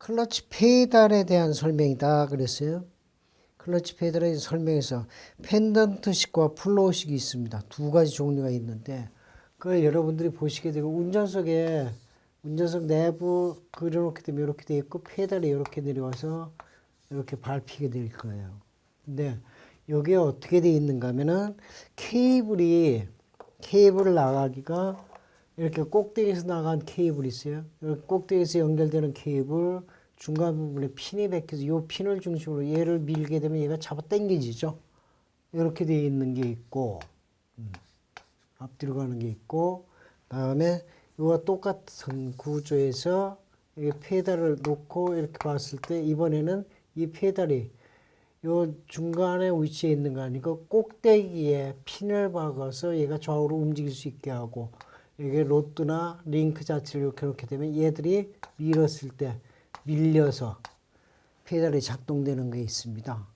클러치 페달에 대한 설명이다 그랬어요. 클러치 페달에 설명에서 펜던트식과 플로우식이 있습니다. 두 가지 종류가 있는데 그걸 여러분들이 보시게 되고 운전석에 운전석 내부 그려놓게 되면 이렇게 돼 있고 페달이 이렇게 내려와서 이렇게 밟히게 될 거예요. 근데 여기에 어떻게 돼 있는가 하면은 케이블이 케이블을 나가기가 이렇게 꼭대기에서 나간 케이블이 있어요. 꼭대기에서 연결되는 케이블 중간 부분에 핀이 박혀서 이 핀을 중심으로 얘를 밀게 되면 얘가 잡아 당겨지죠. 이렇게 되어 있는 게 있고 음, 앞뒤로 가는 게 있고 다음에 이와 똑같은 구조에서 이 페달을 놓고 이렇게 봤을 때 이번에는 이 페달이 요 중간에 위치해 있는 거 아니고 꼭대기에 핀을 박아서 얘가 좌우로 움직일 수 있게 하고 이게 로드나 링크 자체를 이렇게 놓게 되면 얘들이 밀었을 때 밀려서 페달이 작동되는 게 있습니다.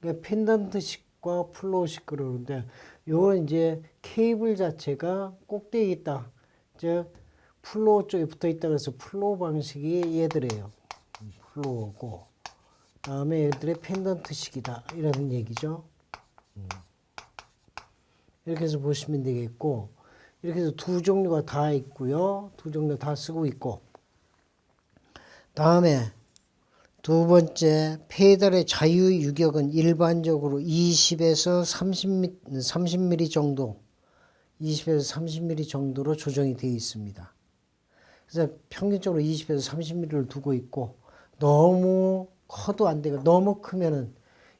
그러니까 펜던트식과 플로우식 그러는데 요 이제 케이블 자체가 꼭대기 있다. 즉 플로우 쪽에 붙어 있다 그래서 플로우 방식이 얘들이에요. 플로우고 다음에 얘들의 펜던트식이다 이라는 얘기죠. 음. 이렇게 해서 보시면 되겠고 이렇게 해서 두 종류가 다 있고요. 두 종류 다 쓰고 있고 다음에 두 번째 페달의 자유 유격은 일반적으로 20에서 30mm, 30mm 정도 20에서 30mm 정도로 조정이 되어 있습니다. 그래서 평균적으로 20에서 30mm를 두고 있고 너무 커도 안 되고 너무 크면은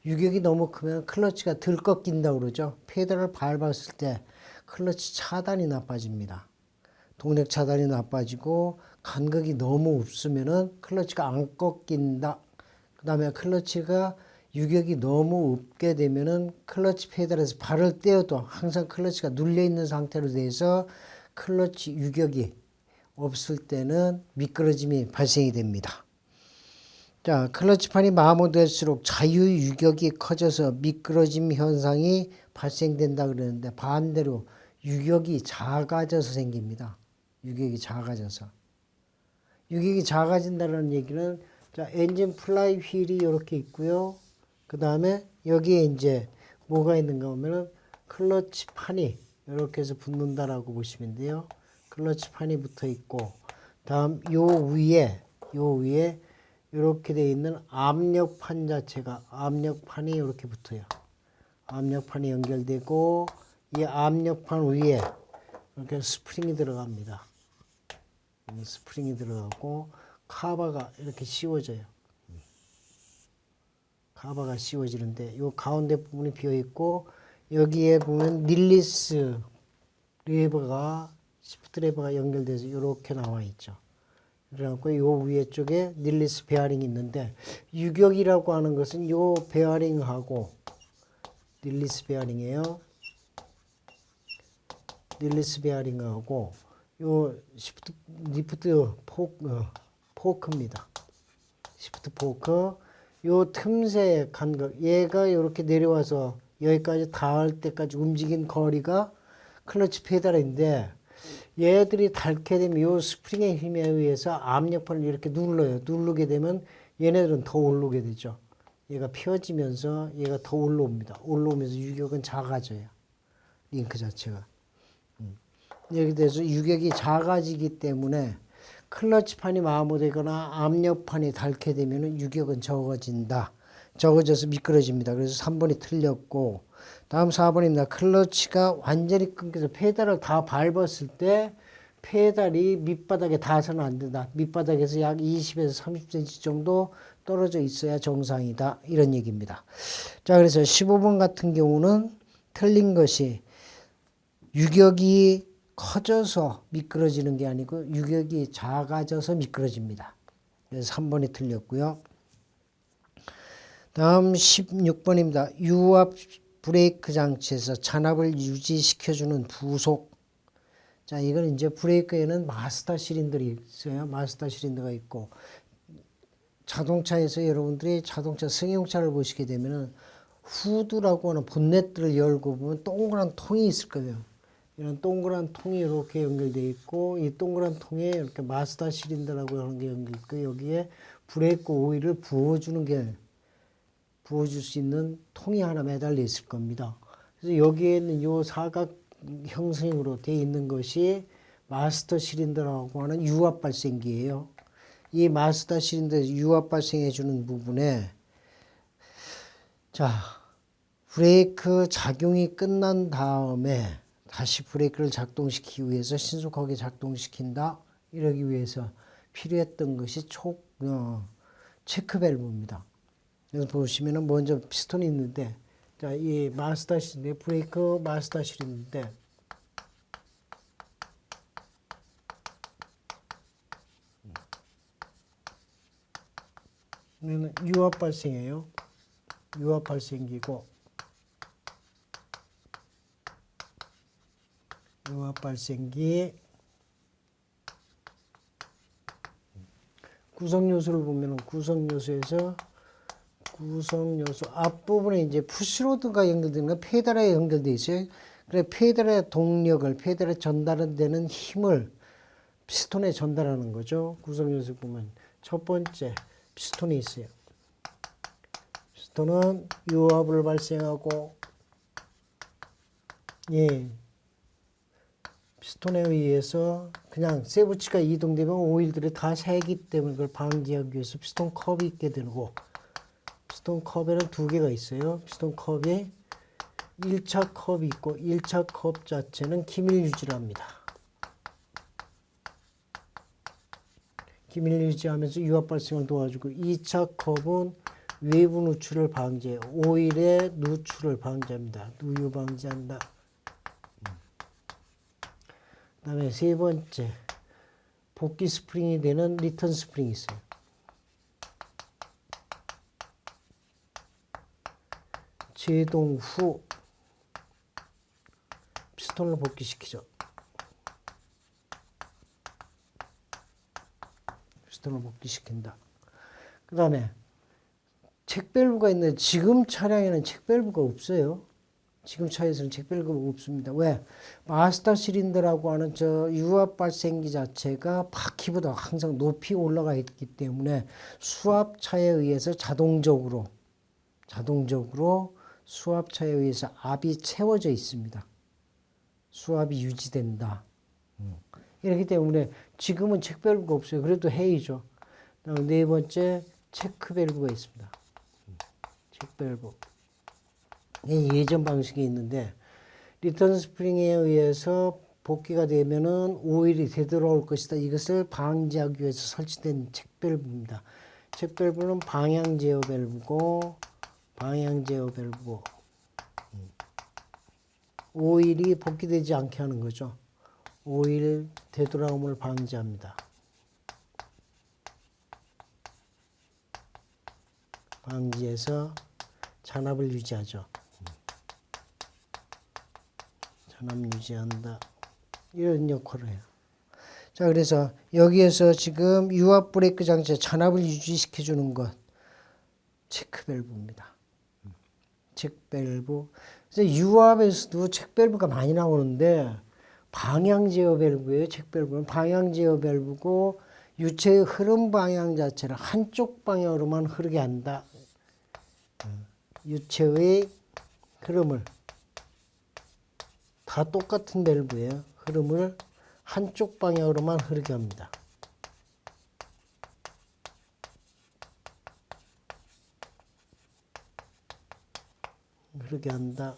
유격이 너무 크면 클러치가 덜 꺾인다고 그러죠. 페달을 밟았을 때 클러치 차단이 나빠집니다. 동력 차단이 나빠지고 간격이 너무 없으면은 클러치가 안 꺾인다. 그 다음에 클러치가 유격이 너무 없게 되면은 클러치 페달에서 발을 떼어도 항상 클러치가 눌려 있는 상태로 돼서 클러치 유격이 없을 때는 미끄러짐이 발생이 됩니다. 자, 클러치판이 마모될수록 자유 유격이 커져서 미끄러짐 현상이 발생된다 그러는데 반대로 유격이 작아져서 생깁니다. 유격이 작아져서. 유격이 작아진다는 얘기는 자, 엔진 플라이 휠이 이렇게 있고요. 그 다음에 여기에 이제 뭐가 있는가 하면은 클러치 판이 이렇게 해서 붙는다라고 보시면 돼요. 클러치 판이 붙어 있고 다음 요 위에 요 위에 이렇게 돼 있는 압력판 자체가 압력판이 이렇게 붙어요. 압력판이 연결되고 이 압력판 위에 이렇게 스프링이 들어갑니다. 스프링이 들어가고 카바가 이렇게 씌워져요. 카바가 씌워지는데 이 가운데 부분이 비어 있고 여기에 보면 릴리스 레버가 시프트 레버가 연결돼서 이렇게 나와 있죠. 그래갖고 요 위에 쪽에 닐리스 베어링이 있는데 유격이라고 하는 것은 요 베어링하고 닐리스 베어링이에요. 닐리스 베어링하고 요 시프트 리프트 포크 어, 포크입니다. 시프트 포크 요 틈새 간격 얘가 이렇게 내려와서 여기까지 닿을 때까지 움직인 거리가 클러치 페달인데 얘들이 닳게 되면 요 스프링의 힘에 의해서 압력판을 이렇게 눌러요. 누르게 되면 얘네들은 더 오르게 되죠. 얘가 펴지면서 얘가 더 올라옵니다. 올라오면서 유격은 작아져요. 링크 자체가. 음. 이렇게 돼서 유격이 작아지기 때문에 클러치판이 마모되거나 압력판이 닳게 되면 유격은 적어진다. 적어져서 미끄러집니다. 그래서 3번이 틀렸고 다음 4번입니다. 클러치가 완전히 끊겨서 페달을 다 밟았을 때 페달이 밑바닥에 닿아서는 안 된다. 밑바닥에서 약 20에서 30cm 정도 떨어져 있어야 정상이다. 이런 얘기입니다. 자, 그래서 15번 같은 경우는 틀린 것이 유격이 커져서 미끄러지는 게 아니고 유격이 작아져서 미끄러집니다. 그래서 3번이 틀렸고요. 다음 16번입니다. 유압 브레이크 장치에서 잔압을 유지시켜주는 부속. 자, 이건 이제 브레이크에는 마스터 실린더이 있어요. 마스터 실린더가 있고, 자동차에서 여러분들이 자동차 승용차를 보시게 되면은 후드라고 하는 본넷들을 열고 보면 동그란 통이 있을 거예요. 이런 동그란 통이 이렇게 연결되어 있고 이 동그란 통에 이렇게 마스터 시린더라고 하는 게 연결 있고 여기에 브레이크 오일을 부어주는 게 부어줄 수 있는 통이 하나 매달려 있을 겁니다. 그래서 여기에 있는 요 사각 형성으로 되어 있는 것이 마스터 시린더라고 하는 유압 발생기예요. 이 마스터 시린더 유압 발생해 주는 부분에 자 브레이크 작용이 끝난 다음에 다시 브레이크를 작동시키기 위해서 신속하게 작동시킨다 이러기 위해서 필요했던 것이 촉 어, 체크 밸브입니다. 그래서 보시면은 먼저 피스톤이 있는데 자 이 마스터 실인데 브레이크 마스터 실인데 얘는 유압 발생이에요. 유압 발생기고 유압 발생기 구성 요소를 보면은 구성 요소에서 구성 요소 앞부분에 이제 푸시로드가 연결되는 건 페달에 연결돼 있어요. 그래 페달의 동력을 페달에 전달되는 힘을 피스톤에 전달하는 거죠. 구성 요소 보면 첫 번째 피스톤이 있어요. 피스톤은 유압을 발생하고 예피 스톤에 의해서 그냥 세부치가 이동되면 오일들이 다 새기 때문에 그걸 방지하기 위해서 피스톤 컵이 있게 되고 피스톤 컵에는 두 개가 있어요. 피스톤 컵이 1차 컵이 있고 1차 컵 자체는 기밀 유지를 합니다. 기밀 유지하면서 유압 발생을 도와주고 2차 컵은 외부 누출을 방지해 오일의 누출을 방지합니다. 누유 방지한다. 그다음에 세 번째 복귀 스프링이 되는 리턴 스프링이 있어요. 제동 후 피스톤을 복귀시키죠. 피스톤을 복귀시킨다. 그 다음에 책밸브가 있는데 지금 차량에는 책밸브가 없어요. 지금 차에서는 책밸브가 없습니다. 왜? 마스터 실린더라고 하는 저 유압 발생기 자체가 바퀴보다 항상 높이 올라가 있기 때문에 수압차에 의해서 자동적으로 자동적으로 수압차에 의해서 압이 채워져 있습니다. 수압이 유지된다. 음. 이렇기 때문에 지금은 책 밸브가 없어요. 그래도 해이죠. 네 번째 체크 밸브가 있습니다. 음. 책 밸브. 이 예전 방식이 있는데 리턴 스프링에 의해서 복귀가 되면은 오일이 되돌아올 것이다. 이것을 방지하기 위해서 설치된 책 밸브입니다. 책 밸브는 방향 제어 밸브고 방향 제어 밸브고 음. 오일이 복귀되지 않게 하는 거죠. 오일 되돌아옴을 방지합니다. 방지해서 잔압을 유지하죠. 잔압 유지한다. 이런 역할을 해요. 자, 그래서 여기에서 지금 유압 브레이크 장치 잔압을 유지시켜 주는 것 체크 밸브입니다. 책 밸브. 그래서 유압에서도 책 밸브가 많이 나오는데 방향 제어 밸브예요. 책 밸브는 방향 제어 밸브고 유체의 흐름 방향 자체를 한쪽 방향으로만 흐르게 한다. 유체의 흐름을 다 똑같은 밸브예요. 흐름을 한쪽 방향으로만 흐르게 합니다. 흐르게 한다.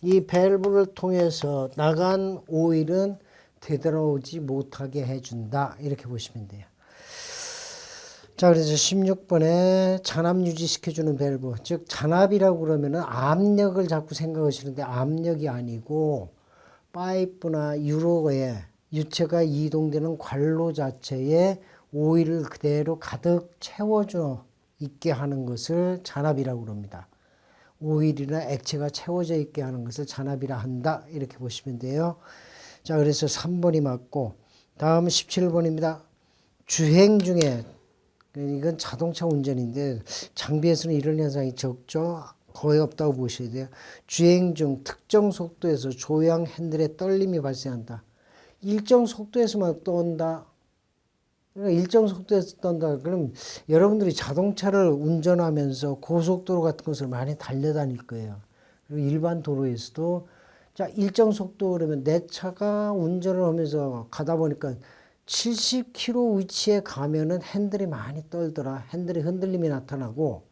이 밸브를 통해서 나간 오일은 되돌아오지 못하게 해준다. 이렇게 보시면 돼요. 자, 그래서 16번에 잔압 유지시켜주는 밸브. 즉, 잔압이라고 그러면은 압력을 자꾸 생각하시는데 압력이 아니고 파이프나 유로에 유체가 이동되는 관로 자체에 오일을 그대로 가득 채워줘 있게 하는 것을 잔압이라고 그럽니다. 오일이나 액체가 채워져 있게 하는 것을 잔압이라 한다. 이렇게 보시면 돼요. 자, 그래서 3번이 맞고, 다음 17번입니다. 주행 중에, 이건 자동차 운전인데, 장비에서는 이런 현상이 적죠. 거의 없다고 보셔야 돼요. 주행 중 특정 속도에서 조향 핸들에 떨림이 발생한다. 일정 속도에서만 떤다. 그러니까 일정 속도에서 떤다. 그럼 여러분들이 자동차를 운전하면서 고속도로 같은 것을 많이 달려다닐 거예요. 그리고 일반 도로에서도 자 일정 속도 그러면 내 차가 운전을 하면서 가다 보니까 70km 위치에 가면은 핸들이 많이 떨더라. 핸들이 흔들림이 나타나고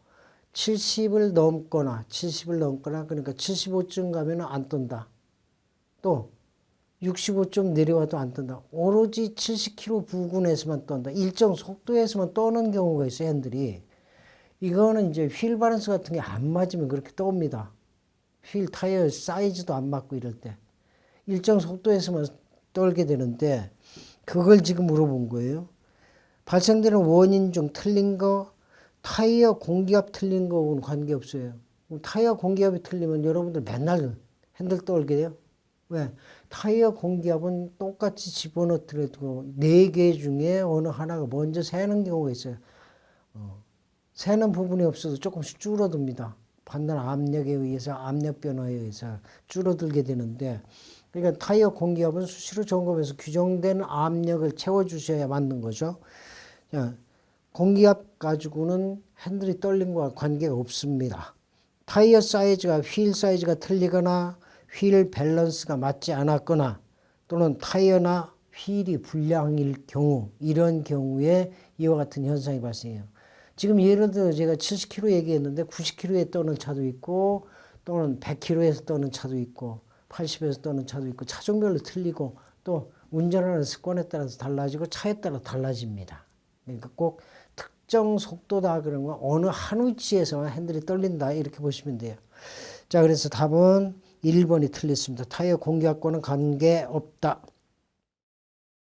70을 넘거나 70을 넘거나 그러니까 75쯤 가면은 안 떤다. 또 65좀 내려와도 안 뜬다. 오로지 70km 부근에서만 떤다. 일정 속도에서만 떠는 경우가 있어요, 핸들이. 이거는 이제 휠 바란스 같은 게 안 맞으면 그렇게 떠옵니다. 휠 타이어 사이즈도 안 맞고 이럴 때. 일정 속도에서만 떨게 되는데, 그걸 지금 물어본 거예요. 발생되는 원인 중 틀린 거, 타이어 공기압 틀린 거하고는 관계없어요. 타이어 공기압이 틀리면 여러분들 맨날 핸들 떨게 돼요. 왜? 타이어 공기압은 똑같이 집어넣더라도 네 개 중에 어느 하나가 먼저 새는 경우가 있어요. 어, 새는 부분이 없어도 조금씩 줄어듭니다. 받는 압력에 의해서 압력 변화에 의해서 줄어들게 되는데 그러니까 타이어 공기압은 수시로 점검해서 규정된 압력을 채워주셔야 맞는 거죠. 자, 공기압 가지고는 핸들이 떨린 거와 관계가 없습니다. 타이어 사이즈가 휠 사이즈가 틀리거나 휠 밸런스가 맞지 않았거나 또는 타이어나 휠이 불량일 경우 이런 경우에 이와 같은 현상이 발생해요. 지금 예를 들어 제가 70km 얘기했는데 90km에 떠는 차도 있고 또는 100km에서 떠는 차도 있고 80에서 떠는 차도 있고 차종별로 틀리고 또 운전하는 습관에 따라서 달라지고 차에 따라 달라집니다. 그러니까 꼭 특정 속도다 그런 거 어느 한 위치에서만 핸들이 떨린다 이렇게 보시면 돼요. 자 그래서 답은 1번이 틀렸습니다. 타이어 공기압과는 관계없다.